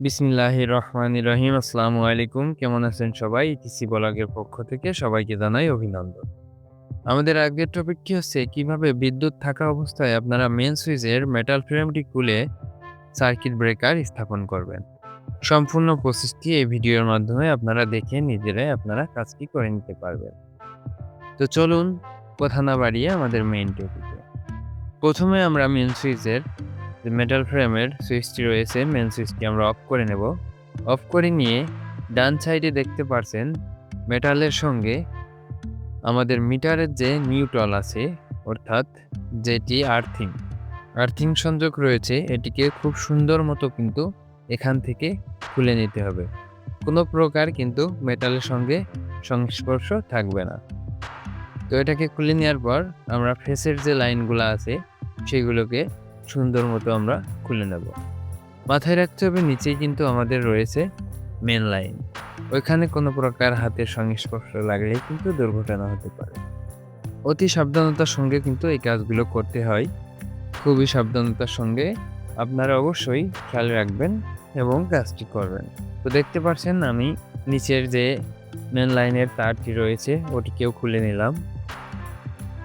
বিসমিল্লাহ রহমান রহিম। আসসালামু আলাইকুম। কেমন আছেন সবাই? ইটিসি ব্লগের পক্ষ থেকে সবাইকে জানাই অভিনন্দন। আমাদের আগের টপিক টপিকটি হচ্ছে, কীভাবে বিদ্যুৎ থাকা অবস্থায় আপনারা মেন সুইচের মেটাল ফ্রেমটি খুলে সার্কিট ব্রেকার স্থাপন করবেন। সম্পূর্ণ প্রসেসটি এই ভিডিওর মাধ্যমে আপনারা দেখে নিজেরাই আপনারা কাজটি করে নিতে পারবেন। তো চলুন, কথা না বাড়িয়ে আমাদের মেইন টপিকে প্রথমে আমরা মেন সুইচের যে মেটাল ফ্রেমের সুইচটি রয়েছে মেন সুইচটি আমরা অফ করে নেব। অফ করে নিয়ে ডান সাইডে দেখতে পারছেন মেটালের সঙ্গে আমাদের মিটারের যে নিউট্রাল আছে, অর্থাৎ যেটি আর্থিং আর্থিং সংযোগ রয়েছে, এটিকে খুব সুন্দর মতো কিন্তু এখান থেকে খুলে নিতে হবে। কোনো প্রকার কিন্তু মেটালের সঙ্গে সংস্পর্শ থাকবে না। তো এটাকে খুলে নেওয়ার পর আমরা ফেসের যে লাইনগুলো আছে, সেগুলোকে সুন্দর মতো আমরা খুলে নেব। মাথায় রাখতে হবে নিচেই কিন্তু আমাদের রয়েছে মেন লাইন ওইখানে কোনো প্রকার হাতের সংস্পর্শ লাগলে কিন্তু দুর্ঘটনা হতে পারে। অতি সাবধানতার সঙ্গে কিন্তু এই কাজগুলো করতে হয়। খুবই সাবধানতার সঙ্গে আপনারা অবশ্যই খেয়াল রাখবেন এবং কাজটি করবেন। তো দেখতে পাচ্ছেন আমি নিচের যে মেন লাইনের তারটি রয়েছে, ওটিকেও খুলে নিলাম।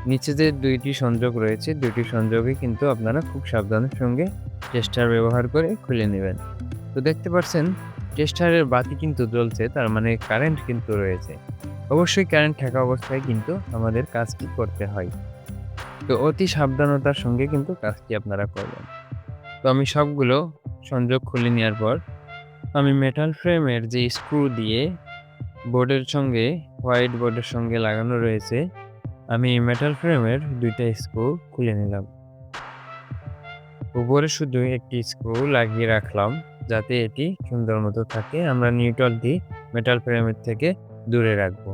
নিচে যে দুইটি সংযোগ রয়েছে, দুইটি সংযোগে কিন্তু আপনারা খুব সাবধানের সঙ্গে টেস্টার ব্যবহার করে খুলে নেবেন। তো দেখতে পাচ্ছেন টেস্টারের বাতি কিন্তু জ্বলছে, তার মানে কারেন্ট কিন্তু রয়েছে। অবশ্যই কারেন্ট থাকা অবস্থায় কিন্তু আমাদের কাজটি করতে হয়। তো অতি সাবধানতার সঙ্গে কিন্তু কাজটি আপনারা করবেন। তো আমি সবগুলো সংযোগ খুলে নেওয়ার পর, আমি মেটাল ফ্রেমের যে স্ক্রু দিয়ে বোর্ডের সঙ্গে হোয়াইট বোর্ডের সঙ্গে লাগানো রয়েছে আমি মেটাল ফ্রেমের দুইটা স্ক্রু খুলে নিলাম। উপরে শুধু একটি স্ক্রু লাগিয়ে রাখলাম, যাতে এটি সুন্দর মতো থাকে। আমরা নিউট্রালটি মেটাল ফ্রেমের থেকে দূরে রাখব,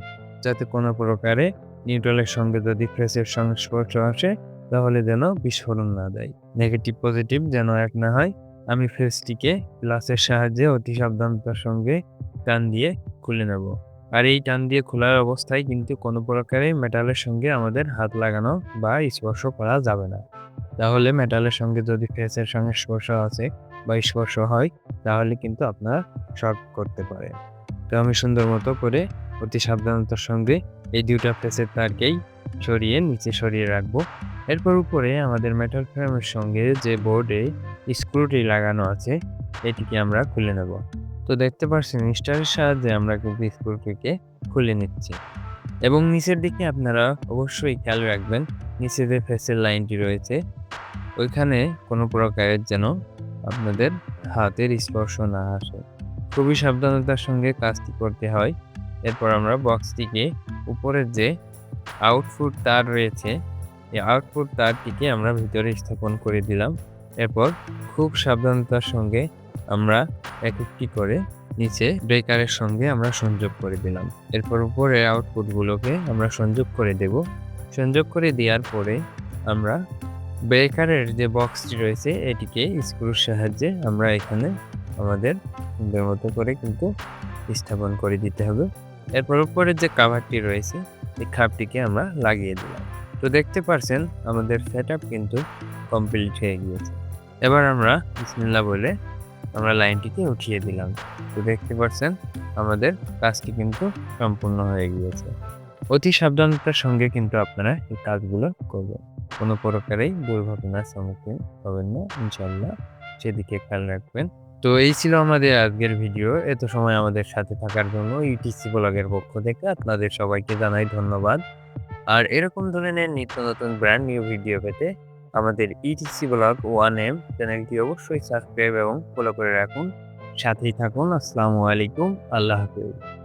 যাতে কোনো প্রকারে নিউট্রালের সঙ্গে যদি ফ্রেসের সংস্পর্শ আসে, তাহলে যেন বিস্ফোরণ না দেয়। নেগেটিভ পজিটিভ যেন এক না হয়, আমি ফ্রেসটিকে গ্লাসের সাহায্যে অতি সাবধানতার সঙ্গে টান দিয়ে খুলে নেব। আর এই টান দিয়ে খোলার অবস্থায় কিন্তু কোনো প্রকারে মেটালের সঙ্গে আমাদের হাত লাগানো বা স্পর্শ করা যাবে না। তাহলে মেটালের সঙ্গে যদি ফেসের সঙ্গে স্পর্শ আছে বা স্পর্শ হয়, তাহলে কিন্তু আপনারা শর্ট করতে পারে। তো আমি সুন্দর মতো করে অতি সাবধানতার সঙ্গে এই দুটা ফেসের তারকেই সরিয়ে, নিচে সরিয়ে রাখব। এরপর উপরে আমাদের মেটাল ফ্রেমের সঙ্গে যে বোর্ডে স্ক্রুটি লাগানো আছে, এটিকে আমরা খুলে নেব। তো দেখতে পাচ্ছেন স্টারের সাহায্যে আমরা কিন্তু স্ক্রুটিকে খুলে নিচ্ছি। এবং নিচের দিকে আপনারা অবশ্যই খেয়াল রাখবেন, নিচে যে ফেসের লাইনটি রয়েছে, ওইখানে কোনো প্রকারের যেন আপনাদের হাতের স্পর্শ না আসে। খুবই সাবধানতার সঙ্গে কাজটি করতে হয়। এরপর আমরা বক্সটিকে উপরের যে আউটফুট তার রয়েছে, এই আউটফুট তারটিকে আমরা ভিতরে স্থাপন করে দিলাম। এরপর খুব সাবধানতার সঙ্গে আমরা এক একটি করে নিচে ব্রেকারের সঙ্গে আমরা সংযোগ করে দিলাম। এরপর উপরে আউটপুটগুলোকে আমরা সংযোগ করে দেব। সংযোগ করে দেওয়ার পরে আমরা ব্রেকারের যে বক্সটি রয়েছে, এটিকে স্ক্রুর সাহায্যে আমরা এখানে আমাদের সুন্দর মতো করে কিন্তু স্থাপন করে দিতে হবে। এরপর উপরের যে কাভারটি রয়েছে, এই খাপটিকে আমরা লাগিয়ে দিলাম। তো দেখতে পারছেন, আমাদের সেট কিন্তু কমপ্লিট হয়ে গিয়েছে। এবার আমরা বিসমিল্লা বলে আমরা লাইনটিকে উঠিয়ে দিলাম। তো দেখতে পাচ্ছেন, আমাদের কাজটি কিন্তু সম্পূর্ণ হয়ে গিয়েছে। অতি সাবধানতার সঙ্গে কিন্তু আপনারা এই কাজগুলো করবেন। কোনো প্রকারেই দুর্ঘটনার সম্মুখীন হবেন না ইনশাল্লাহ সেদিকে খেয়াল রাখবেন। তো এই ছিল আমাদের আজকের ভিডিও। এত সময় আমাদের সাথে থাকার জন্য ইউটিসি ব্লগের পক্ষ থেকে আপনাদের সবাইকে জানাই ধন্যবাদ। আর এরকম ধরনের নিত্য নতুন ব্র্যান্ড নিউ ভিডিও পেতে আমাদের ইটিসি ব্লগ ওয়ান চ্যানেলটি অবশ্যই সাবস্ক্রাইব এবং ফলো করে রাখুন। সাথেই থাকুন। আসসালামু আলাইকুম। আল্লাহ হাফিজ।